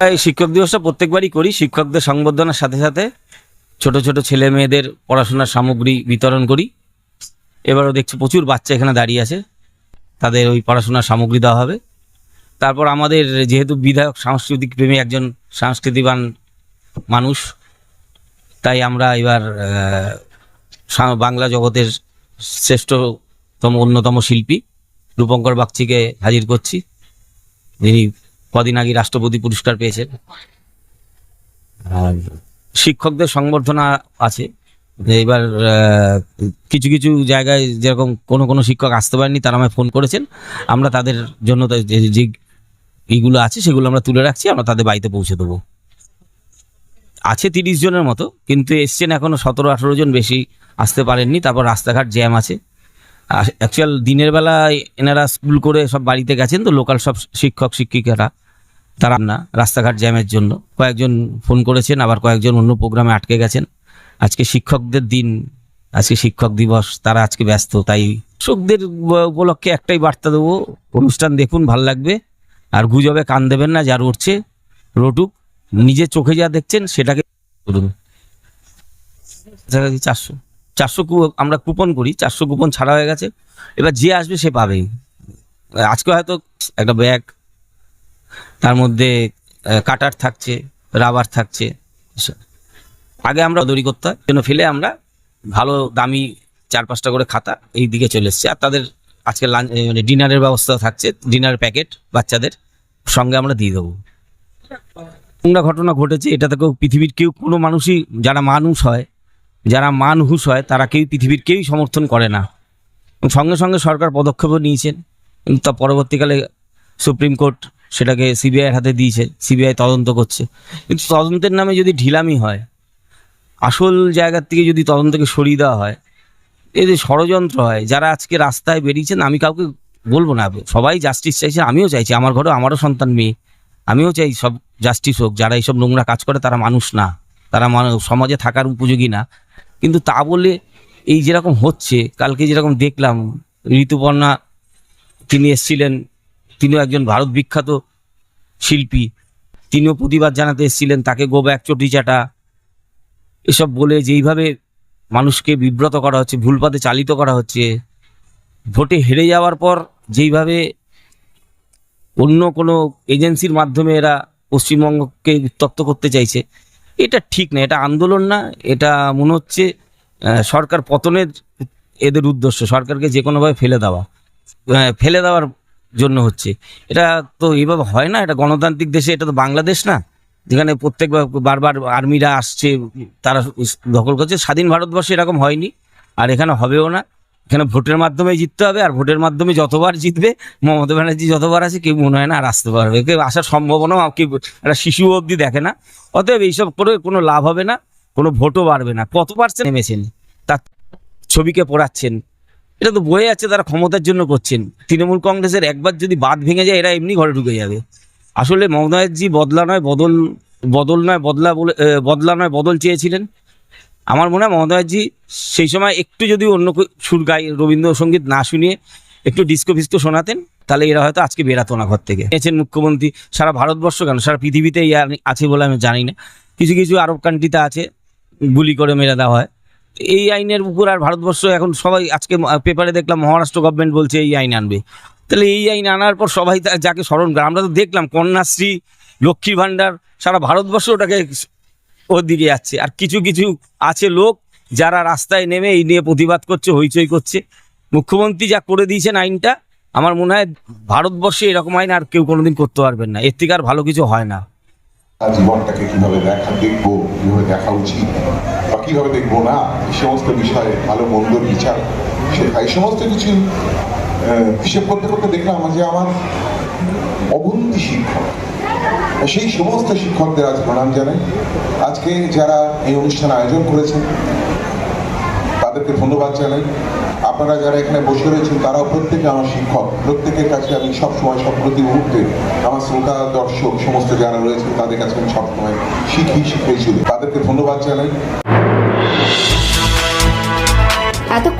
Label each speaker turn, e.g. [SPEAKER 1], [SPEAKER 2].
[SPEAKER 1] এই শিক্ষক দিবসটা প্রত্যেকবারই করি, শিক্ষকদের সংবর্ধনার সাথে সাথে ছোট ছোট ছেলে মেয়েদের পড়াশোনার সামগ্রী বিতরণ করি। এবারও দেখছি প্রচুর বাচ্চা এখানে দাঁড়িয়ে আছে, তাদের ওই পড়াশোনার সামগ্রী দেওয়া হবে। তারপর আমাদের যেহেতু বিধায়ক সাংস্কৃতিক প্রেমী একজন সংস্কৃতিবান মানুষ, তাই আমরা এবার বাংলা জগতের শ্রেষ্ঠতম, অন্যতম শিল্পী রূপঙ্কর বাগচিকে হাজির করছি। যিনি কদিন আগে রাষ্ট্রপতি পুরস্কার পেয়েছেন। আর শিক্ষকদের সংবর্ধনা আছে। এবার কিছু কিছু জায়গায় যেরকম কোনো কোনো শিক্ষক আসতে পারেনি, তারা আমায় ফোন করেছেন। আমরা তাদের জন্য যে এইগুলো আছে সেগুলো আমরা তুলে রাখছি, আমরা তাদের বাড়িতে পৌঁছে দেবো। আছে তিরিশ জনের মতো, কিন্তু এসছেন এখনও সতেরো আঠেরো জন বেশি আসতে পারেননি। তারপর রাস্তাঘাট জ্যাম আছে। অ্যাকচুয়াল দিনের বেলা এনারা স্কুল করে সব বাড়িতে গেছেন, তো লোকাল সব শিক্ষক, শিক্ষিকারা তারা না, রাস্তাঘাট জ্যামের জন্য। কয়েকজন ফোন করেছেন, আবার কয়েকজন অন্য প্রোগ্রামে আটকে গেছেন। আজকে শিক্ষকদের দিন, আজকে শিক্ষক দিবস, তারা আজকে ব্যস্ত, তাই শিক্ষকদের উপলক্ষে একটাই বার্তা দেবো, অনুষ্ঠান দেখুন, ভালো লাগবে। আর গুজবে কান দেবেন না যার উঠছে রটুক। নিজে চোখে যা দেখছেন, সেটাকে চারশো চারশো আমরা কুপন করি, চারশো কুপন ছাড়া হয়ে গেছে। এবার যে আসবে সে পাবেই। আজকে হয়তো একটা ব্যাগ তার মধ্যে কাটার থাকছে, রাবার থাকছে। আগে আমরা দড়ি করতে হয় ফেলে আমরা ভালো, দামি চার পাঁচটা করে খাতা এই দিকে চলে এসছে। আর তাদের আজকে লাঞ্চ মানে ডিনারের ব্যবস্থা থাকছে, ডিনার প্যাকেট বাচ্চাদের সঙ্গে আমরা দিয়ে দেবো। নোংরা ঘটনা ঘটেছে, এটা থেকেও পৃথিবীর কেউ, কোনো মানুষই, যারা মানুষ হয়, যারা মানহুস হয়, তারা কেউ, পৃথিবীর কেউই সমর্থন করে না। সঙ্গে সঙ্গে সরকার পদক্ষেপও নিয়েছেন। তা পরবর্তীকালে সুপ্রিম কোর্ট সেটাকে সিবিআইয়ের হাতে দিয়েছে, সিবিআই তদন্ত করছে। কিন্তু তদন্তের নামে যদি ঢিলামি হয়, আসল জায়গার থেকে যদি তদন্তকে সরিয়ে দেওয়া হয় যে ষড়যন্ত্র হয়, যারা আজকে রাস্তায় বেরিয়েছেন, আমি কাউকে বলব না, সবাই জাস্টিস চাইছে, আমিও চাইছি, আমার ঘরেও আমারও সন্তান মেয়ে, আমিও চাই সব জাস্টিস হোক, যারা এইসব নোংরা কাজ করে তারা মানুষ না, তারা সমাজে থাকার উপযোগী না। কিন্তু তা বলে এই যেরকম হচ্ছে, কালকে যেরকম দেখলাম, ঋতুপর্ণা তিনি এসছিলেন তিনিও একজন ভারত বিখ্যাত শিল্পী। তিনিও প্রতিবাদ জানাতে এসেছিলেন, তাকে গো ব্যাক চটি চাটা এসব বলে যেইভাবে মানুষকে বিব্রত করা হচ্ছে ভুল পথে চালিত করা হচ্ছে। ভোটে হেরে যাওয়ার পর যেইভাবে অন্য কোনো এজেন্সির মাধ্যমে এরা পশ্চিমবঙ্গকে উত্তপ্ত করতে চাইছে, এটা ঠিক না, এটা আন্দোলন না, এটা মনে হচ্ছে সরকার পতনের এদের উদ্দেশ্য, সরকারকে যে কোনোভাবে ফেলে দেওয়া। ফেলে দেওয়ার জন্য হচ্ছে। এটা তো এইভাবে হয় না, এটা গণতান্ত্রিক দেশে, এটা তো বাংলাদেশ না। যেখানে প্রত্যেক বারবার আর্মিরা আসছে, তারা দখল করছে। স্বাধীন ভারতবর্ষে এরকম হয়নি, আর এখানে হবেও না। এখানে ভোটের মাধ্যমে জিততে হবে, আর ভোটের মাধ্যমে যতবার জিতবে, মমতা ব্যানার্জি যতবার আছে, কেউ মনে হয় না আর আসতে পারবে। কেউ আসার সম্ভাবনাও কেউ, একটা শিশু অবধি দেখে না। অতএব এইসব করে কোনো লাভ হবে না, কোনো ভোটও বাড়বে না। কত পার্সেন্ট নেমেছেন? তার ছবিকে পড়াচ্ছেন। এটা তো বয়ে যাচ্ছে, তারা ক্ষমতার জন্য করছেন। তৃণমূল কংগ্রেসের একবার যদি বাদ ভেঙে যায়, এরা এমনি ঘরে ঢুকে যাবে। আসলে মমতা বদলা নয়, বদল বদল নয়, বদলা বলে বদলা নয়, বদল চেয়েছিলেন। আমার মনে হয় মমতা সেই সময় একটু যদি অন্য সুর গাই রবীন্দ্রসঙ্গীত না শুনিয়ে একটু ডিস্কো ফিস্কো শোনাতেন, তাহলে এরা হয়তো আজকে বেরাতো না ঘর থেকে। এসেছেন মুখ্যমন্ত্রী, সারা ভারতবর্ষ কেন? সারা পৃথিবীতে এই আর- আছে বলে আমি জানি না। কিছু কিছু আরব কান্ট্রিতে আছে, গুলি করে মেরে দেওয়া হয়। এই আইনের উপর আর ভারতবর্ষ এখন সবাই আজকে পেপারে দেখলাম মহারাষ্ট্র গভর্নমেন্ট বলছে এই আইন আনবে। তাহলে এই আইন আনার পর সবাই যাকে স্মরণ করে, আমরা তো দেখলাম কন্যাশ্রী লক্ষ্মী ভাণ্ডার, সারা ভারতবর্ষ ওটাকে ওর দিকে যাচ্ছে। আর কিছু কিছু আছে লোক যারা রাস্তায় নেমে এই নিয়ে প্রতিবাদ করছে, হইচই করছে। মুখ্যমন্ত্রী যা করে দিয়েছেন আইনটা, আমার মনে হয় ভারতবর্ষে এরকম আইন আর কেউ কোনোদিন করতে পারবেন না। এর থেকে আর ভালো কিছু হয় না।
[SPEAKER 2] জীবনটাকে কীভাবে দেখা, দেখব, কীভাবে দেখা উচিত? বা কীভাবে দেখব না? এই সমস্ত বিষয়ে ভালো মন্দর বিচার শেখা এই সমস্ত কিছু হিসেব করতে করতে দেখলাম যে আমার অবন্তি শিক্ষক। সেই সমস্ত শিক্ষকদের আজ প্রণাম জানাই। আজকে যারা এই অনুষ্ঠান আয়োজন করেছেন, তাদেরকে ধন্যবাদ জানাই। আপনারা যারা এখানে বসে রয়েছেন, তারাও প্রত্যেকে আমার শিক্ষক। প্রত্যেকের কাছে আমি সবসময় সব প্রতি মুহূর্তে আমার শ্রোতা, দর্শক, সমস্ত যারা রয়েছেন, তাদের কাছে আমি সবসময় শিখি চলি। তাদেরকে ধন্যবাদ জানাই।